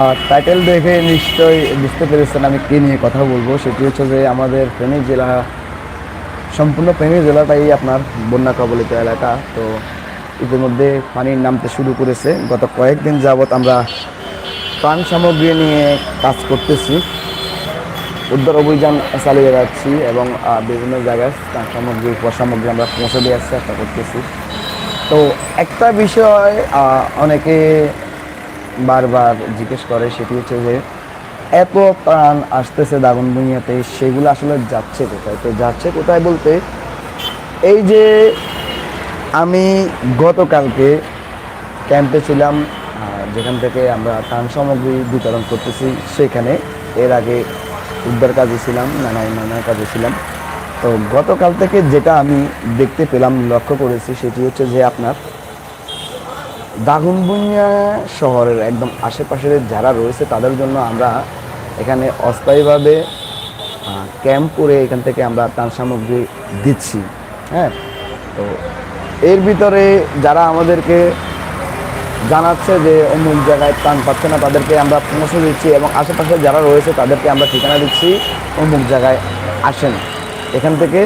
Title দেখে নিশ্চয়ই বুঝতে পেরেছেন আমি কে নিয়ে কথা বলব। সেটি হচ্ছে যে আমাদের ফেনী জেলা, সম্পূর্ণ ফেনী জেলাটাই আপনার বন্যা কবলিত এলাকা। তো ইতিমধ্যে পানি নামতে শুরু করেছে। গত কয়েকদিন যাবৎ আমরা প্রাণ সামগ্রী নিয়ে কাজ করতেছি। উদ্ধার অভিযান চালিয়ে যাচ্ছি এবং বিভিন্ন জায়গায় ত্রাণ সামগ্রী উপসামগ্রী আমরা পৌঁছে দেওয়ার চেষ্টা করতেছি। তো একটা বিষয় অনেকে বারবার জিজ্ঞেস করে, সেটি হচ্ছে যে এত প্রাণ আসতেছে দাগন ভুঁইয়াতে সেগুলো আসলে যাচ্ছে কোথায়? তো যাচ্ছে কোথায় বলতে, এই যে আমি গতকালকে ক্যাম্পে ছিলাম যেখান থেকে আমরা ত্রাণ সামগ্রী বিতরণ করতেছি, সেখানে এর আগে উদ্ধার কাজে ছিলাম নানা নানা কাজে ছিলাম। তো গতকাল থেকে যেটা আমি দেখতে পেলাম, লক্ষ্য করেছি, সেটি হচ্ছে যে আপনার দাগনবুনিয়া শহরের একদম আশেপাশের যারা রয়েছে, তাদের জন্য আমরা এখানে অস্থায়ীভাবে ক্যাম্প করে এখান থেকে আমরা ত্রাণ সামগ্রী দিচ্ছি হ্যাঁ? তো এর ভিতরে যারা আমাদেরকে জানাচ্ছে যে অমুক জায়গায় ত্রাণ পাচ্ছে না, তাদেরকে আমরা পৌঁছে দিচ্ছি এবং আশেপাশে যারা রয়েছে, তাদেরকে আমরা ঠিকানা দিচ্ছি, অমুক জায়গায় আসেন, এখান থেকে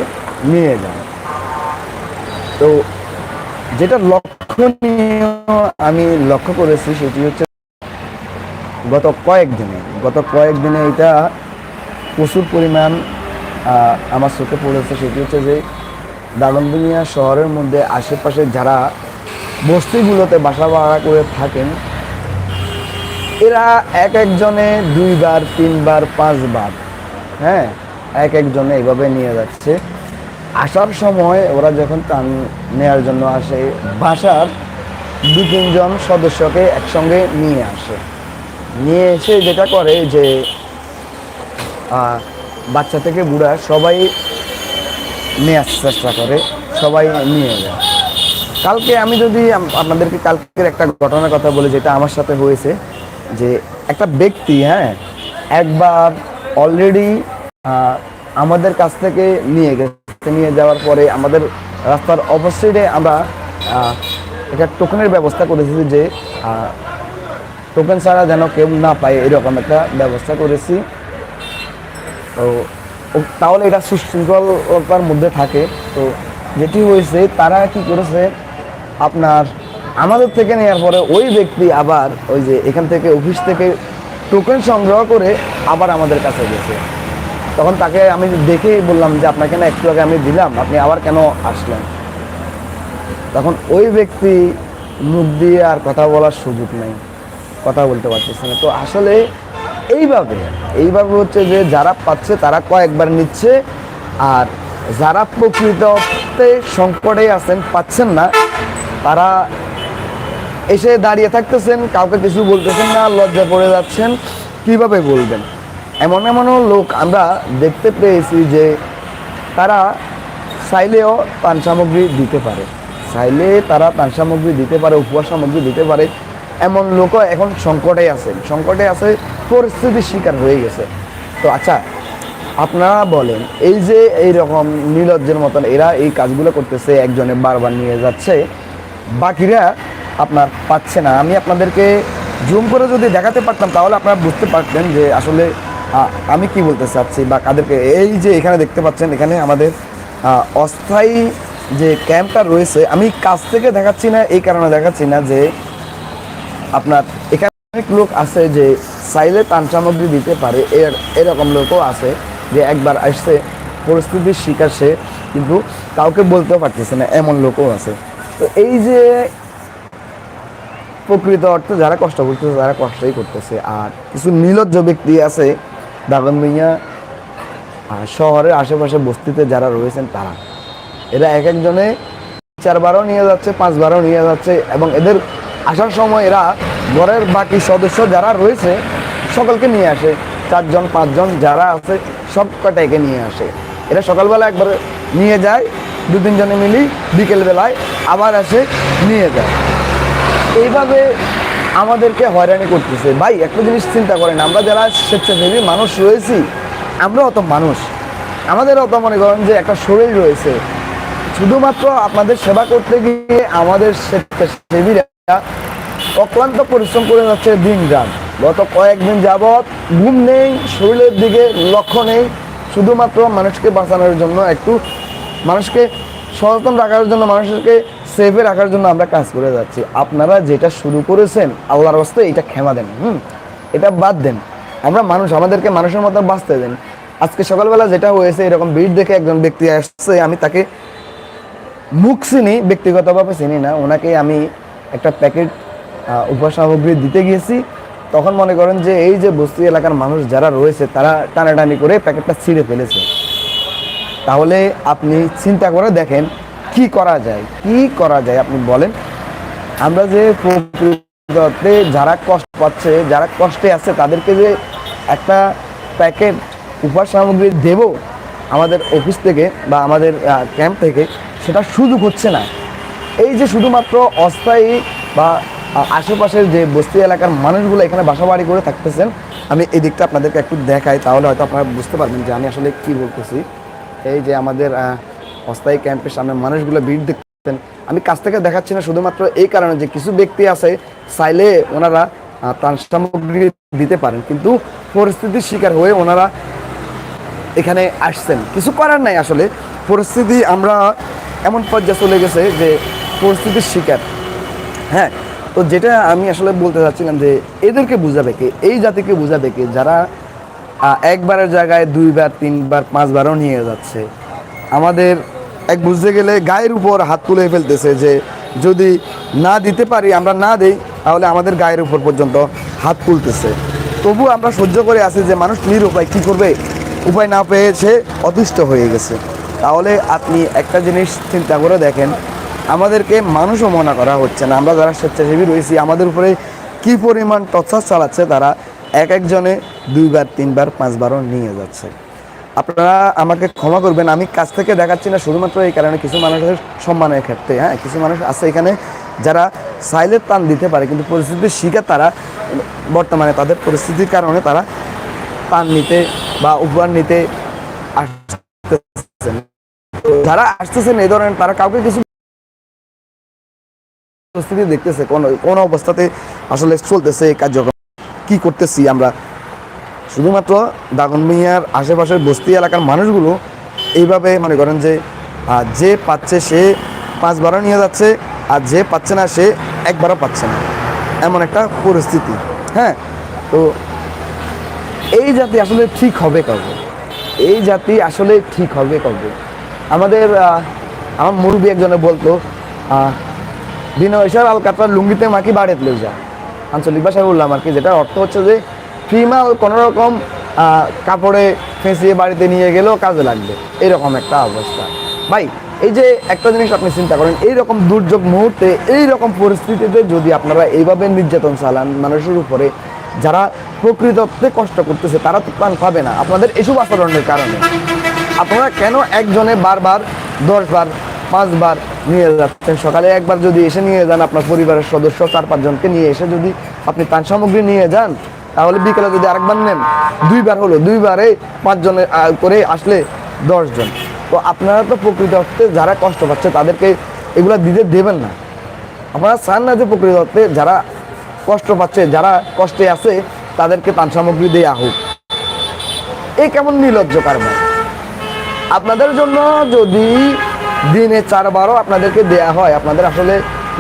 নিয়ে যান। তো যেটা লক্ষণীয় আমি লক্ষ্য করেছি সেটি হচ্ছে গত কয়েকদিনে গত কয়েকদিনে এটা প্রচুর পরিমাণ আমার চোখে পড়েছে, সেটি হচ্ছে যে দাগনবুনিয়া শহরের মধ্যে আশেপাশে যারা বস্তিগুলোতে বাসা ভাড়া করে থাকেন, এরা এক একজনে দুইবার, তিনবার, পাঁচবার হ্যাঁ এক একজনে এইভাবে নিয়ে যাচ্ছে। আসার সময় ওরা যখন টান নেওয়ার জন্য আসে, বাসার দু তিনজন সদস্যকে একসঙ্গে নিয়ে আসে। নিয়ে এসে যেটা করে যে বাচ্চা থেকে বুড়া সবাই নেওয়ার চেষ্টা করে, সবাই নিয়ে যায়। কালকে আমি যদি আপনাদেরকে কালকের একটা ঘটনার কথা বলি, যেটা আমার সাথে হয়েছে, যে একটা ব্যক্তি হ্যাঁ একবার অলরেডি আমাদের কাছ থেকে নিয়ে গেছে। নিয়ে যাওয়ার পরে আমাদের রাস্তার অপোজিটে আমরা একটা টোকেনের ব্যবস্থা করেছি যে টোকেন ছাড়া যেন কেউ না পায়, এরকম একটা ব্যবস্থা করেছি। তো তাহলে এটা সুশৃঙ্খলতার মধ্যে থাকে। তো, যেটি হয়েছে, তারা কি করেছে, আপনার, আমাদের থেকে নেওয়ার পরে ওই ব্যক্তি আবার ওই যে এখান থেকে অফিস থেকে টোকেন সংগ্রহ করে আবার আমাদের কাছে গেছে। তখন তাকে আমি দেখেই বললাম যে আপনাকে না একটু আগে আমি দিলাম, আপনি আবার কেন আসলেন? তখন ওই ব্যক্তি মুখ দিয়ে আর কথা বলার সুযোগ নেই, কথা বলতে পারতেছে না। তো আসলে এইভাবে এইভাবে হচ্ছে যে যারা পাচ্ছে তারা কয়েকবার নিচ্ছে, আর যারা প্রকৃততে সংকটে আছেন, পাচ্ছেন না, তারা এসে দাঁড়িয়ে থাকতেছেন, কাউকে কিছু বলতেছেন না লজ্জা পড়ে যাচ্ছেন, কীভাবে বলবেন? এমন এমনও লোক আমরা দেখতে পেয়েছি যে তারা চাইলেও পান সামগ্রী দিতে পারে। চাইলে তারা পান সামগ্রী দিতে পারে, উপহার সামগ্রী দিতে পারে। এমন লোকও এখন সংকটে আছে সংকটে আছে, পরিস্থিতির শিকার হয়ে গেছে। তো আচ্ছা আপনারা বলেন, এই যে এই রকম নির্লজ্জের মতন এরা এই কাজগুলো করতেছে, একজনে বারবার নিয়ে যাচ্ছে, বাকিরা আপনার পাচ্ছে না। আমি আপনাদেরকে জুম করে যদি দেখাতে পারতাম, তাহলে আপনারা বুঝতে পারতেন যে আসলে আমি কি বলতে চাচ্ছি বা কাদেরকে, এই যে এখানে দেখতে পাচ্ছেন, এখানে আমাদের অস্থায়ী যে ক্যাম্পটা রয়েছে, আমি কাছ থেকে দেখাচ্ছি না, এই কারণে দেখাচ্ছি না যে আপনার এখানে অনেক লোক আছে যে চাইলে তান সামগ্রী দিতে পারে এর এরকম লোকও আছে যে একবার আসছে, পরিস্থিতির শিকার সে, কিন্তু কাউকে বলতেও পারতেছে না, এমন লোকও আছে। তো এই যে প্রকৃত অর্থে যারা কষ্ট করতেছে তারা কষ্টই করতেছে, আর কিছু নির্লজ্জ ব্যক্তি আছে দাগন মিয়া শহরের আশেপাশে বস্তিতে যারা রয়েছেন তারা। এরা এক একজনে চারবারও নিয়ে যাচ্ছে পাঁচবারও নিয়ে যাচ্ছে এবং এদের আসার সময় এরা ঘরের বাকি সদস্য যারা রয়েছে সকলকে নিয়ে আসে। চারজন, পাঁচজন যারা আছে সব কটাইকে নিয়ে আসে। এরা সকালবেলা একবার নিয়ে যায়, দু তিনজনে মিলি বিকেলবেলায় আবার আসে, নিয়ে যায়। এইভাবে আমাদেরকে হয়রানি করতেছে। ভাই, একটা জিনিস চিন্তা করেন, আমরা যারা স্বেচ্ছাসেবী মানুষ রয়েছি, আমরা অত মানুষ। আমাদেরও তো মনে করেন যে একটা শরীর রয়েছে। শুধুমাত্র আপনাদের সেবা করতে গিয়ে আমাদের স্বেচ্ছাসেবীরা অক্লান্ত পরিশ্রম করে যাচ্ছে দিন রাত গত কয়েকদিন যাবৎ ঘুম নেই, শরীরের দিকে লক্ষ্য নেই। শুধুমাত্র মানুষকে বাঁচানোর জন্য একটু মানুষকে সচেতন রাখার জন্য, মানুষকে সেফে রাখার জন্য আমরা কাজ করে যাচ্ছি। আপনারা যেটা শুরু করেছেন, আল্লাহর হস্তে এটা ক্ষমা দেন, হুম? এটা বাদ দেন। আমরা মানুষ, আমাদেরকে মানুষের মতো বাঁচতে দেন। আজকে সকালবেলা যেটা হয়েছে, এরকম ভিড় দেখে একজন ব্যক্তি আসছে, আমি তাকে মুখ চিনি, ব্যক্তিগতভাবে চিনি না। ওনাকে আমি একটা প্যাকেট উপসামগ্রী দিতে গিয়েছি। তখন মনে করেন যে, এই যে বস্তি এলাকার মানুষ যারা রয়েছে, তারা টানাটানি করে প্যাকেটটা ছিঁড়ে ফেলেছে। তাহলে আপনি চিন্তা করে দেখেন কি করা যায়। কি করা যায় আপনি বলেন। আমরা যে প্রকৃততে যারা কষ্ট পাচ্ছে, যারা কষ্টে আছে, তাদেরকে যে একটা প্যাকেট উপহার সামগ্রী দেব আমাদের অফিস থেকে বা আমাদের ক্যাম্প থেকে, সেটা সুযোগ হচ্ছে না। এই যে শুধুমাত্র অস্থায়ী বা আশেপাশের যে বস্তি এলাকার মানুষগুলো এখানে বাসাবাড়ি করে থাকতেছেন, আমি এই দিকটা আপনাদেরকে একটু দেখাই, তাহলে হয়তো আপনারা বুঝতে পারবেন যে আমি আসলে কী বলতেছি। এই যে আমাদের অস্থায়ী ক্যাম্পের সামনে মানুষগুলো ভিড় দেখতেন আমি কাছ থেকে দেখাচ্ছি না, শুধুমাত্র এই কারণে যে কিছু ব্যক্তি আছে, চাইলে ওনারা ত্রাণ সামগ্রী দিতে পারেন, কিন্তু পরিস্থিতির শিকার হয়ে ওনারা এখানে আসছেন। কিছু করার নাই আসলে। পরিস্থিতি আমরা এমন পর্যায়ে চলে গেছে যে পরিস্থিতির শিকার। হ্যাঁ তো যেটা আমি আসলে বলতে চাচ্ছিলাম যে এদেরকে বুঝাবে কে? এই জাতিকে বুঝাবে কে? যারা একবারের জায়গায় দুইবার, তিনবার, পাঁচবারও নিয়ে যাচ্ছে। আমাদের এক বুঝতে গেলে গায়ের উপর হাত তুলে ফেলতেছে যে যদি না দিতে পারি, আমরা না দেই, তাহলে আমাদের গায়ের উপর পর্যন্ত হাত তুলতেছে। তবু আমরা সহ্য করে আছি যে মানুষ নিরুপায় কী করবে? উপায় না পেয়ে সে অতিষ্ঠ হয়ে গেছে। তাহলে আপনি একটা জিনিস চিন্তা করে দেখেন, আমাদেরকে মানুষও মনে করা হচ্ছে না। আমরা যারা স্বেচ্ছাসেবী রয়েছি, আমাদের উপরে কী পরিমাণ টর্চার চালাচ্ছে তারা এক একজনে দুইবার, তিনবার, পাঁচবারও নিয়ে যাচ্ছে। আপনারা আমাকে ক্ষমা করবেন, আমি কাছ থেকে দেখাচ্ছি না, শুধুমাত্র এই কারণে কিছু মানুষের সম্মানের ক্ষেত্রে হ্যাঁ কিছু মানুষ আছে এখানে যারা সাইলের টান দিতে পারে, কিন্তু পরিস্থিতির শিকার তারা, বর্তমানে তাদের পরিস্থিতির কারণে তারা পান নিতে বা উপহার নিতে আসতেছেন। যারা আসতেছেন এই ধরনের, তারা কাউকে কিছু পরিস্থিতি দেখতেছে, কোন কোন অবস্থাতে আসলে চলতেছে এই কার্যক্রম। কি করতেছি আমরা? শুধুমাত্র দাগন দাগনমিয়ার আশেপাশের বস্তি এলাকার মানুষগুলো এইভাবে মনে করেন যে যে পাচ্ছে সে পাঁচবারও নিয়ে যাচ্ছে, আর যে পাচ্ছে না সে একবারও পাচ্ছে না। এমন একটা পরিস্থিতি। হ্যাঁ? তো এই জাতি আসলে ঠিক হবে কবে? এই জাতি আসলে ঠিক হবে কবে? আমাদের আমার মুরব্বী একজনে বলতো বিনয় সাহেব আলকাতার লুঙ্গিতে মাকি বাড়িতে লই যা। আঞ্চলিক ভাষায় বললাম আর কি যেটা অর্থ হচ্ছে যে ফিমাল কোনো রকম কাপড়ে ফেঁসিয়ে বাড়িতে নিয়ে গেলেও কাজে লাগবে। এরকম একটা অবস্থা। ভাই, এই যে একটা জিনিস আপনি চিন্তা করেন এই রকম দুর্যোগ মুহূর্তে এই রকম পরিস্থিতিতে যদি আপনারা এইভাবে নির্যাতন চালান মানুষের উপরে, যারা প্রকৃততে কষ্ট করতেছে, তারা তো প্রাণ পাবে না। আপনাদের এসব আচরণের কারণে। আপনারা কেন একজনে বারবার, দশবার পাঁচবার নিয়ে যাচ্ছেন। সকালে একবার যদি এসে নিয়ে যান আপনার পরিবারের সদস্য, চার পাঁচজনকে নিয়ে এসে যদি আপনি ত্রাণ সামগ্রী নিয়ে যান, তাহলে বিকেলে যদি আরেকবার নেন, দুইবার হলো, দুইবারে পাঁচজনে করে আসলে দশজন তো আপনারা তো প্রকৃত অর্থে যারা কষ্ট পাচ্ছে তাদেরকে এগুলা দিতে দেবেন না। আপনারা চান না যে প্রকৃত অর্থে যারা কষ্ট পাচ্ছে, যারা কষ্টে আছে, তাদেরকে ত্রাণ সামগ্রী দেওয়া হোক। এই কেমন নির্লজ্জ কারবার? আপনাদের জন্য যদি দিনে চারবারও আপনাদেরকে দেয়া হয়। আপনাদের আসলে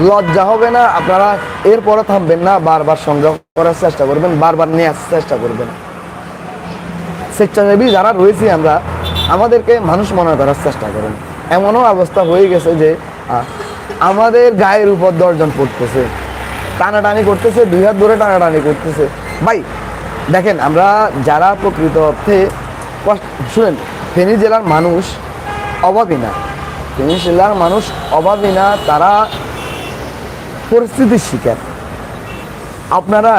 লজ্জা হবে না, আপনারা এরপরে থামবেন না, বারবার সংগ্রহ করার চেষ্টা করবেন, বারবার নেওয়ার চেষ্টা করবেন। স্বেচ্ছাসেবী যারা রয়েছি আমরা, আমাদেরকে মানুষ মনে করার চেষ্টা করেন। এমনও অবস্থা হয়ে গেছে যে আমাদের গায়ের উপর দশজন পড়তেছে। টানাটানি করতেছে, দুই হাত ধরে টানাটানি করতেছে। ভাই, দেখেন, আমরা যারা প্রকৃত অর্থে শুনেন, ফেনী জেলার মানুষ অভাবী না। ফেনী জেলার মানুষ অভাবী না, তারা পরিস্থিতির শিকার। আপনারা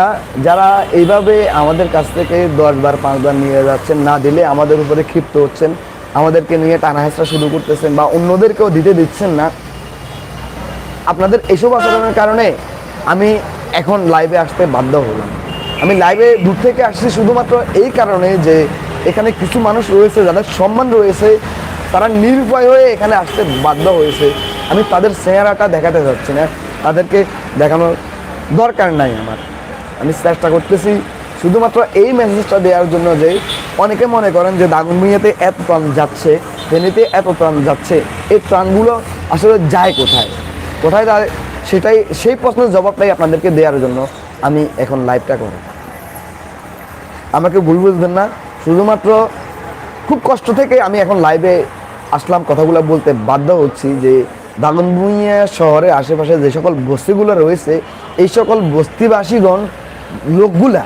যারা এইভাবে আমাদের কাছ থেকে দশবার পাঁচবার নিয়ে যাচ্ছেন, না দিলে আমাদের উপরে ক্ষিপ্ত হচ্ছেন, আমাদেরকে নিয়ে টানা হেঁচড়া শুরু করতেছেন বা অন্যদেরকেও দিতে দিচ্ছেন না, আপনাদের এসব আচরণের কারণে আমি এখন লাইভে আসতে বাধ্য হলাম। আমি লাইভে দূর থেকে আসছি শুধুমাত্র এই কারণে যে এখানে কিছু মানুষ রয়েছে, যাদের সম্মান রয়েছে তারা নিরুপায় হয়ে এখানে আসতে বাধ্য হয়েছে। আমি তাদের চেহারাটা দেখাতে যাচ্ছি না, তাদেরকে দেখানোর দরকার নাই আমার। আমি চেষ্টা করতেছি শুধুমাত্র এই মেসেজটা দেওয়ার জন্য যে অনেকে মনে করেন যে দাগনভূঞাতে এত ত্রাণ যাচ্ছে, ফেনীতে এত ত্রাণ যাচ্ছে, এই ত্রাণগুলো আসলে যায় কোথায়? কোথায় যায় সেটাই, সেই প্রশ্নের জবাবটাই আপনাদেরকে দেওয়ার জন্য আমি এখন লাইভটা করি আমাকে ভুল বুঝবেন না, শুধুমাত্র খুব কষ্ট থেকে আমি এখন লাইভে আসলাম, কথাগুলো বলতে বাধ্য হচ্ছি যে দাগনভূঞা শহরে আশেপাশে যে সকল বস্তিগুলো রয়েছে, এই সকল বস্তিবাসীগণ, লোকগুলা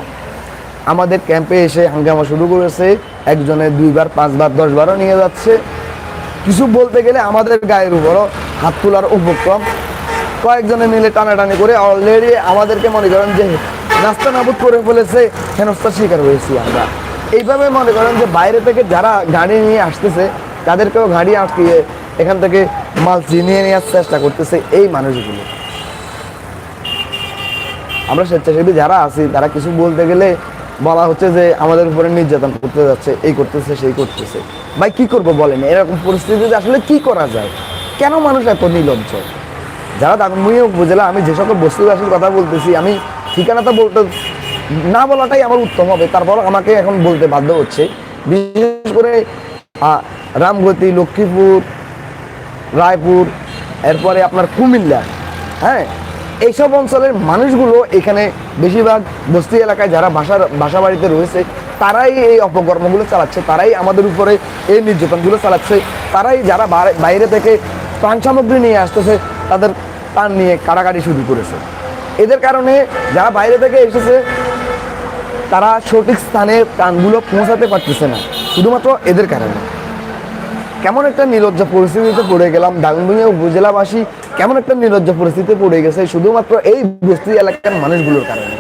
আমাদের ক্যাম্পে এসে হাঙ্গামা শুরু করেছে, একজনে দুইবার, পাঁচবার, দশবারও নিয়ে যাচ্ছে। কিছু বলতে গেলে আমাদের গায়ের উপরও হাত তোলার উপক্রম। কয়েকজনে মিলে টানাটানি করে অলরেডি আমাদেরকে মনে করেন যে রাস্তা নাবুদ করে ফেলেছে, হেনস্থার শিকার হয়েছি আমরা। এইভাবে মনে করেন যে বাইরে থেকে যারা গাড়ি নিয়ে আসতেছে, তাদেরকেও গাড়ি আটকিয়ে এখান থেকে মাল চিনিয়ে নেওয়ার চেষ্টা করতেছে এই মানুষগুলো। আমরা স্বেচ্ছাসেবী যারা আছি, তারা কিছু বলতে গেলে বলা হচ্ছে যে আমাদের উপরে নির্যাতন করতে যাচ্ছে, এই করতেছে, সেই করতেছে। ভাই, কি করব বলেন? এরকম পরিস্থিতিতে আসলে কি করা যায়? কেন মানুষ এত নির্লজ্জ যারা দাগনভূঞা উপজেলা, আমি যে সকল বস্তুবাসীর কথা বলতেছি, আমি ঠিকানাটা বলতে না বলাটাই আমার উত্তম হবে, তারপর আমাকে এখন বলতে বাধ্য হচ্ছে। বিশেষ করে রামগতি, লক্ষ্মীপুর, রায়পুর, এরপরে আপনার কুমিল্লা হ্যাঁ? এইসব অঞ্চলের মানুষগুলো এখানে বেশিরভাগ বস্তি এলাকায় যারা বাসার বাসা বাড়িতে রয়েছে, তারাই এই অপকর্মগুলো চালাচ্ছে, তারাই আমাদের উপরে এই নির্যাতনগুলো চালাচ্ছে, তারাই যারা বাইরে থেকে প্রাণ সামগ্রী নিয়ে আসতেছে, তাদের প্রাণ নিয়ে কাটাকাটি শুরু করেছে। এদের কারণে যারা বাইরে থেকে এসেছে তারা সঠিক স্থানে প্রাণগুলো পৌঁছাতে পারতেছে না, শুধুমাত্র এদের কারণে। কেমন একটা নির্লজ্জ পরিস্থিতিতে পড়ে গেলাম, দাগনভূঞা উপজেলাবাসী কেমন একটা নির্লজ্জ পরিস্থিতিতে পড়ে গেছে, শুধুমাত্র এই বস্তি এলাকার মানুষগুলোর কারণে।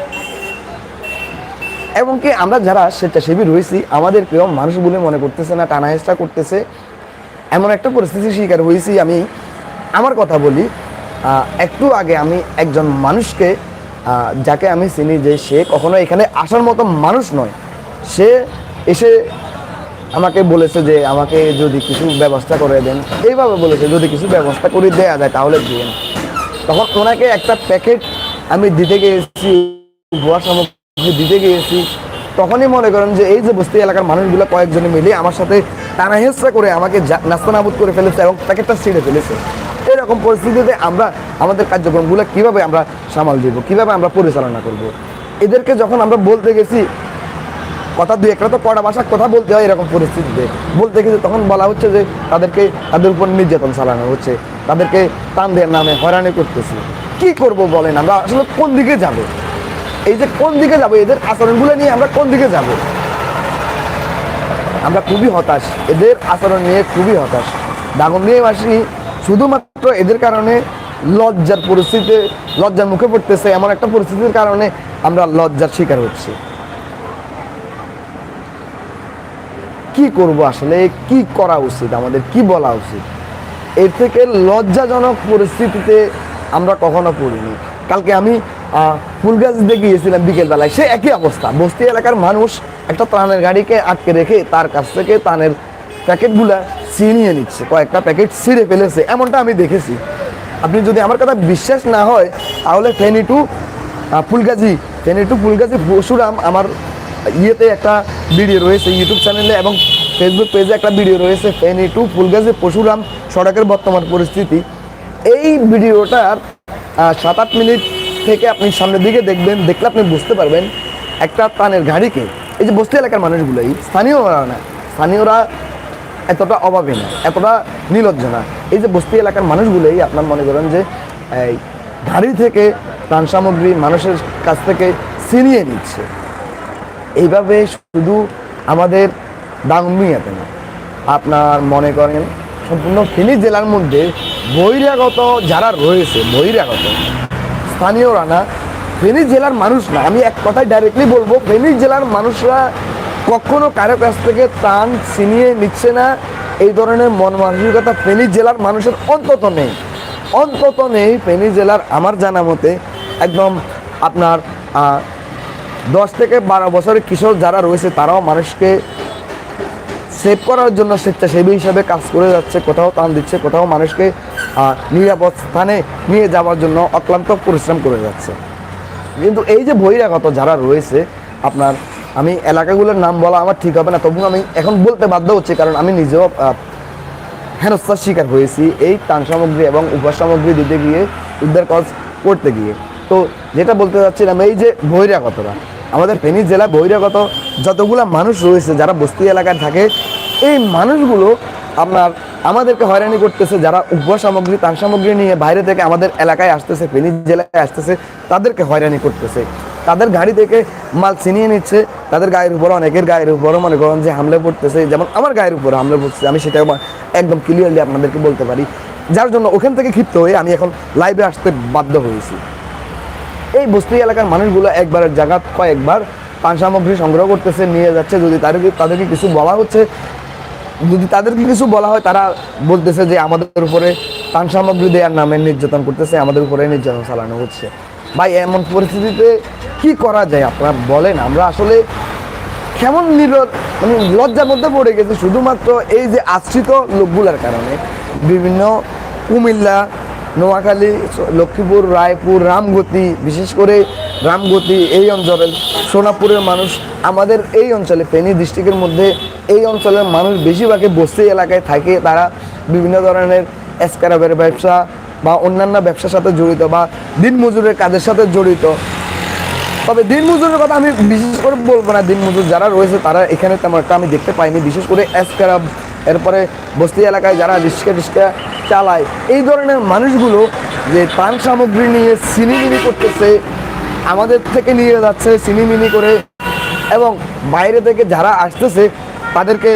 এবং কি আমরা যারা স্বেচ্ছাসেবী রয়েছি আমাদের কেউ মানুষ বলে মনে করতেছে না টানা হেঁচড়া করতেছে। এমন একটা পরিস্থিতির শিকার হয়েছি আমি। আমার কথা বলি একটু আগে আমি একজন মানুষকে যাকে আমি চিনি যে সে কখনো এখানে আসার মতো মানুষ নয়। সে এসে আমাকে বলেছে যে আমাকে যদি কিছু ব্যবস্থা করে দেন। এইভাবে বলেছে, যদি কিছু ব্যবস্থা করে দেওয়া যায় তাহলে দিয়ে তখন ওনাকে একটা প্যাকেট আমি দিতে গিয়েছি উপহার সামগ্রী দিতে গিয়েছি। তখনই মনে করেন যে এই যে বস্তি এলাকার মানুষগুলো কয়েকজনে মিলে আমার সাথে টানা হেঁচড়া করে আমাকে নাস্তানাবুদ করে ফেলেছে এবং প্যাকেটটা ছিঁড়ে ফেলেছে। এরকম পরিস্থিতিতে আমরা আমাদের কার্যক্রমগুলো কীভাবে আমরা সামাল দিব, কীভাবে আমরা পরিচালনা করব? এদেরকে যখন আমরা বলতে গেছি, কথা দুই একটা তো কড়া ভাষা কথা বলতে হয় এরকম পরিস্থিতিতে। বলতে গেছে তখন বলা হচ্ছে যে তাদেরকে তাদের উপর নির্যাতন চালানো হচ্ছে, তাদেরকে টান দেওয়ার নামে হয়রানি করতেছি। কি করব বলেন আমরা? আসলে কোন দিকে যাব? এই যে কোন দিকে যাব, এদের আচরণগুলো নিয়ে আমরা কোন দিকে যাব? আমরা খুবই হতাশ। এদের আচরণ নিয়ে খুবই হতাশ। দাগনদিয়াবাসী শুধুমাত্র এদের কারণে লজ্জার পরিস্থিতিতে লজ্জার মুখে পড়তেছে এমন একটা পরিস্থিতির কারণে আমরা লজ্জার শিকার হচ্ছি। কি করব আসলে? কি করা উচিত? আমাদের কি বলা উচিত? এর থেকে লজ্জাজনক পরিস্থিতিতে আমরা কখনো পড়িনি। কালকে আমি আহ, ফুলগাছিতে গিয়েছিলাম বিকেলবেলায়। সে একই অবস্থা। বস্তি এলাকার মানুষ একটা ত্রাণের গাড়িকে আটকে রেখে তার কাছ থেকে ত্রাণের প্যাকেটগুলা ছিনিয়ে নিচ্ছে, কয়েকটা প্যাকেট ছিঁড়ে ফেলেছে, এমনটা আমি দেখেছি। আপনি যদি আমার কথা বিশ্বাস না হয়, তাহলে ফেনি টু ফুলগাজি, ফেনি টু ফুলগাজি পরশুরাম আমার ইয়েতে একটা ভিডিও রয়েছে ইউটিউব চ্যানেলে এবং ফেসবুক পেজে একটা ভিডিও রয়েছে, ফেনি টু ফুলগাজি পশুরাম সড়কের বর্তমান পরিস্থিতি। এই ভিডিওটার সাত আট মিনিট থেকে আপনি সামনের দিকে দেখবেন, দেখলে আপনি বুঝতে পারবেন একটা প্রাণের গাড়িকে। এই যে বস্তি এলাকার মানুষগুলোই, স্থানীয়রা না, স্থানীয়রা এতটা অভাবে না, এতটা নির্লজ্জ না। এই যে বস্তি এলাকার মানুষগুলোই আপনার মনে করেন যে, এই গাড়ি থেকে প্রাণ সামগ্রী মানুষের কাছ থেকে ছিনিয়ে নিচ্ছে। এইভাবে শুধু আমাদের দাঙ্গুইয়াতে না, আপনার মনে করেন সম্পূর্ণ ফেনী জেলার মধ্যে বহিরাগত যারা রয়েছে, বহিরাগত, স্থানীয়রা না, ফেনী জেলার মানুষ না, আমি এক কথায় ডাইরেক্টলি বলব, ফেনী জেলার মানুষরা কখনো কারও কাছ থেকে ত্রাণ ছিনিয়ে নিচ্ছে না। এই ধরনের মন মানসিকতা ফেনী জেলার মানুষের অন্তত নেই। অন্তত নেই ফেনী জেলার আমার জানা মতে। একদম আপনার দশ থেকে বারো বছরের কিশোর যারা রয়েছে, তারাও মানুষকে সেভ করার জন্য স্বেচ্ছাসেবী হিসাবে কাজ করে যাচ্ছে, কোথাও টান দিচ্ছে, কোথাও মানুষকে নিরাপদ স্থানে নিয়ে যাওয়ার জন্য অক্লান্ত পরিশ্রম করে যাচ্ছে। কিন্তু এই যে বহিরাগত যারা রয়েছে, আপনার আমি এলাকাগুলোর নাম বলা আমার ঠিক হবে না তবু আমি এখন বলতে বাধ্য হচ্ছে, কারণ আমি নিজেও হেনস্থার শিকার হয়েছি এই ত্রাণ সামগ্রী এবং উপহার সামগ্রী দিতে গিয়ে, উদ্ধার কাজ করতে গিয়ে। তো যেটা বলতে চাচ্ছিলাম, এই যে বহিরাগতরা, আমাদের ফেনী জেলায় বহিরাগত যতগুলো মানুষ রয়েছে, যারা বস্তি এলাকায় থাকে, এই মানুষগুলো আপনার, আমাদেরকে হয়রানি করতেছে, যারা উপহার সামগ্রী, ত্রাণ সামগ্রী নিয়ে বাইরে থেকে আমাদের এলাকায় আসতেছে, ফেনী জেলায় আসতেছে, তাদেরকে হয়রানি করতেছে। তাদের গাড়ি থেকে মাল ছিনিয়ে নিচ্ছে, তাদের গায়ের উপর অনেকের গায়ের উপরও মনে করেন যে হামলে পড়তেছে যেমন আমার গায়ের উপরে হামলে পড়ছে আমি সেটা একদম ক্লিয়ারলি আপনাদেরকে বলতে পারি। যার জন্য ওখান থেকে ক্ষিপ্ত হয়ে আমি এখন লাইভে আসতে বাধ্য হয়েছি। এই বস্তি এলাকার মানুষগুলো একবারের জায়গা কয়েকবার পান সামগ্রী সংগ্রহ করতেছে, নিয়ে যাচ্ছে। যদি তাদেরকে তাদেরকে কিছু বলা হচ্ছে, যদি তাদেরকে কিছু বলা হয়, তারা বলতেছে যে আমাদের উপরে পান সামগ্রী দেওয়ার নামে নির্যাতন করতেছে, আমাদের উপরে নির্যাতন চালানো হচ্ছে। ভাই, এমন পরিস্থিতিতে কি করা যায়? আপনারা বলেন, আমরা আসলে কেমন নির মানে লজ্জার মধ্যে পড়ে গেছে। শুধুমাত্র এই যে আশ্রিত লোকগুলোর কারণে। বিভিন্ন কুমিল্লা, নোয়াখালী, লক্ষ্মীপুর, রায়পুর, রামগতি, বিশেষ করে রামগতি এই অঞ্চলের সোনাপুরের মানুষ আমাদের এই অঞ্চলে, ফেনী ডিস্ট্রিক্টের মধ্যে এই অঞ্চলের মানুষ বেশিরভাগই বস্তি এলাকায় থাকে। তারা বিভিন্ন ধরনের স্ক্রাবের ব্যবসা বা অন্যান্য ব্যবসার সাথে জড়িত বা দিনমজুরের কাজের সাথে জড়িত। তবে দিন মজুরের কথা আমি বিশেষ করে বলব না। দিন মজুর যারা রয়েছে, তারা এখানে তেমন একটা আমি দেখতে পাইনি। বিশেষ করে এসকারাব এরপরে বস্তি এলাকায় যারা রিক্সা টিক্সা চালায়, এই ধরনের মানুষগুলো যে পান সামগ্রী নিয়ে সিনিমিনি করতেছে, আমাদের থেকে নিয়ে যাচ্ছে সিনিমিনি করে, এবং বাইরে থেকে যারা আসতেছে, তাদেরকে,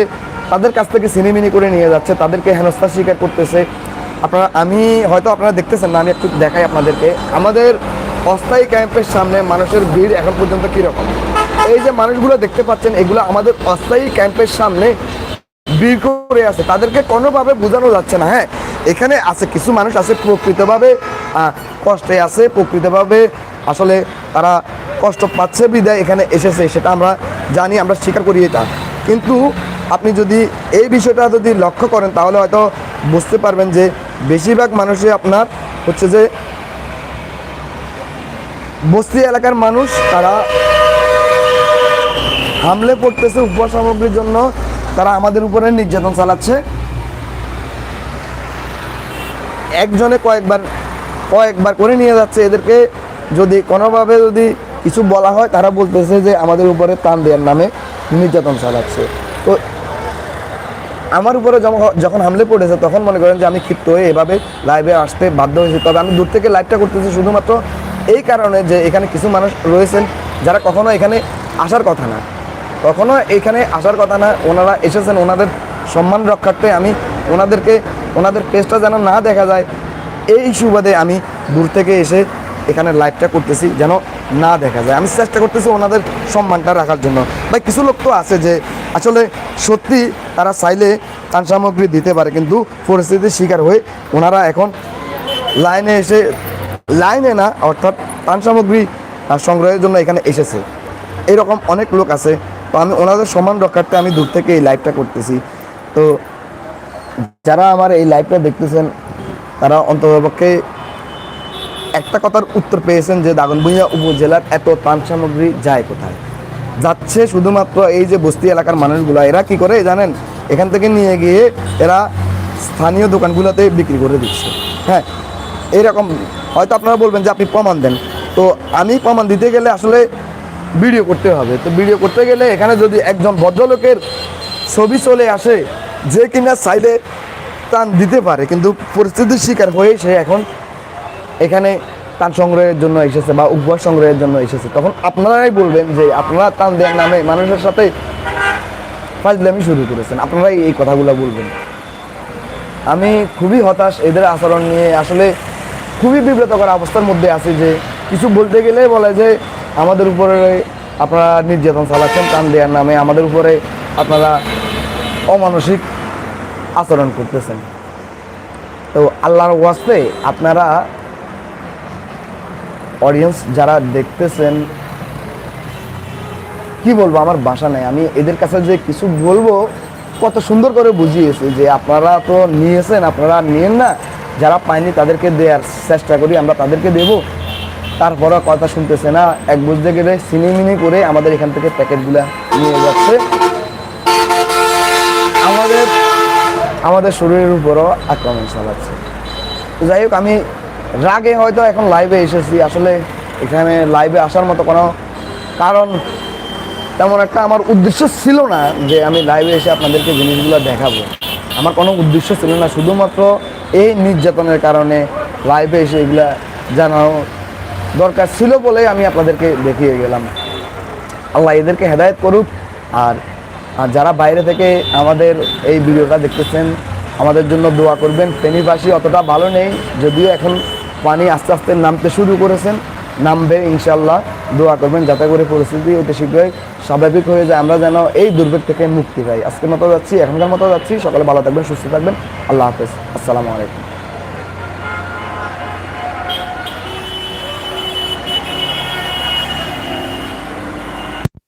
তাদের কাছ থেকে সিনেমিনি করে নিয়ে যাচ্ছে, তাদেরকে হেনস্থা স্বীকার করতেছে। আপনারা, আমি হয়তো আপনারা দেখতেছেন না, আমি একটু দেখাই আপনাদেরকে। আমাদের অস্থায়ী ক্যাম্পের সামনে মানুষের ভিড় এখন পর্যন্ত কীরকম? এই যে মানুষগুলো দেখতে পাচ্ছেন, এগুলো আমাদের অস্থায়ী ক্যাম্পের সামনে ভিড় করে আছে। তাদেরকে কোনোভাবে বোঝানো যাচ্ছে না হ্যাঁ? এখানে আছে, কিছু মানুষ আছে প্রকৃতভাবে কষ্টে আছে, প্রকৃতভাবে আসলে তারা কষ্ট পাচ্ছে বিদায় এখানে এসেছে, সেটা আমরা জানি, আমরা স্বীকার করি এটা। কিন্তু আপনি যদি এই বিষয়টা যদি লক্ষ্য করেন, তাহলে হয়তো বুঝতে পারবেন যে বেশিরভাগ মানুষই আপনার হচ্ছে যে বস্তি এলাকার মানুষ, তারা হামলে পড়তেছে উপহার সামগ্রীর জন্য, তারা আমাদের উপরে নির্যাতন চালাচ্ছে। একজনে কয়েকবার কয়েকবার করে নিয়ে যাচ্ছে এদেরকে। যদি কোনোভাবে যদি কিছু বলা হয়, তারা বলতেছে যে আমাদের উপরে টান দেওয়ার নামে নির্যাতন চালাচ্ছে। তো আমার উপরে যখন হামলে পড়েছে, তখন মনে করেন যে আমি ক্ষিপ্ত হয়ে এভাবে লাইভে আসতে বাধ্য হয়েছি। তবে আমি দূর থেকে লাইভটা করতেছি শুধুমাত্র এই কারণে যে এখানে কিছু মানুষ রয়েছেন যারা কখনো এখানে আসার কথা না। কখনো এখানে আসার কথা না, ওনারা এসেছেন ওনাদের সম্মান রক্ষার্থে আমি ওনাদেরকে, ওনাদের পেজটা যেন না দেখা যায়, এই সুবাদে আমি দূর থেকে এসে এখানে লাইভটা করতেছি যেন না দেখা যায়। আমি চেষ্টা করতেছি ওনাদের সম্মানটা রাখার জন্য। ভাই, কিছু লোক তো আছে যে আসলে সত্যি তারা চাইলে ত্রাণ সামগ্রী দিতে পারে, কিন্তু পরিস্থিতির শিকার হয়ে ওনারা এখন লাইনে এসে লাইনে না, অর্থাৎ ত্রাণ সামগ্রী সংগ্রহের জন্য এখানে এসেছে। এরকম অনেক লোক আছে। তো আমি ওনাদের সম্মান রক্ষার্থে আমি দূর থেকে এই লাইভটা করতেছি। তো যারা আমার এই লাইভটা দেখতেছেন, তারা অন্ততপক্ষে একটা কথার উত্তর পেয়েছেন যে দাগনভূঞা উপজেলার এত ত্রাণ সামগ্রী যায় কোথায়? যাচ্ছে শুধুমাত্র এই যে বস্তি এলাকার মানুষগুলো, এরা কি করে জানেন? এখান থেকে নিয়ে গিয়ে এরা স্থানীয় দোকানগুলোতে বিক্রি করে দিচ্ছে। হ্যাঁ এইরকম হয়তো আপনারা বলবেন যে আপনি প্রমাণ দেন। তো আমি প্রমাণ দিতে গেলে আসলে ভিডিও করতে হবে। তো ভিডিও করতে গেলে এখানে যদি একজন ভদ্রলোকের ছবি চলে আসে, যে কিনা সাইডে টান দিতে পারে, কিন্তু পরিস্থিতির শিকার হয়ে সে এখন এখানে টান সংগ্রহের জন্য এসেছে বা উপহার সংগ্রহের জন্য এসেছে। তখন আপনারাই বলবেন যে আপনারা টান দেওয়ার নামে মানুষের সাথে ফাজলামি শুরু করেছেন। আপনারাই এই কথাগুলো বলবেন। আমি খুবই হতাশ এদের আচরণ নিয়ে। আসলে খুবই বিব্রতকর অবস্থার মধ্যে আছি যে কিছু বলতে গেলে বলে যে আমাদের উপরে আপনারা নির্যাতন চালাচ্ছেন টান দেওয়ার নামে। আমাদের উপরে আপনারা অমানসিক আচরণ করতেছেন। তো আল্লাহর ওয়াস্তে আপনারা অডিয়েন্স যারা দেখতেছেন, কি বলব, আমার বাসা নেই। আমি এদের কাছে যে কিছু বলব, কত সুন্দর করে বুঝিয়েছি যে আপনারা তো নিয়েছেন, আপনারা নিয়েন না। যারা পায়নি তাদেরকে দেওয়ার চেষ্টা করি, আমরা তাদেরকে দেব। তারপরও কথা শুনতেছে না, এক বুঝতে গেলে সিনেমিনি করে আমাদের এখান থেকে প্যাকেটগুলো নিয়ে যাচ্ছে। আমাদের আমাদের শরীরের উপরও আক্রমণ চালাচ্ছে। যাই হোক, আমি রাগে হয়তো এখন লাইভে এসেছি। আসলে এখানে লাইভে আসার মতো কোনো কারণ তেমন একটা আমার উদ্দেশ্য ছিল না যে আমি লাইভে এসে আপনাদেরকে জিনিসগুলো দেখাবো। আমার কোনো উদ্দেশ্য ছিল না। শুধুমাত্র এই নির্যাতনের কারণে লাইভে এসে এগুলা জানানো দরকার ছিল বলে আমি আপনাদেরকে দেখিয়ে গেলাম। আল্লাহ এদেরকে হেদায়ত করুক। আর আর যারা বাইরে থেকে আমাদের এই ভিডিওটা দেখতেছেন, আমাদের জন্য দোয়া করবেন। ফেনীবাসী অতটা ভালো নেই, যদিও এখন পানি আস্তে আস্তে নামতে শুরু করেছেন, নামবে ইনশাল্লাহ দোয়া করবেন, যাতে করে পরিস্থিতি অতি শীঘ্রই স্বাভাবিক হয়ে যায়। আমরা যেন এই দুর্ভোগ থেকে মুক্তি পাই। আজকের মতো যাচ্ছি, এখনকার মতো যাচ্ছি। সকালে ভালো থাকবেন, সুস্থ থাকবেন। আল্লাহ হাফেজ। আসসালামু আলাইকুম।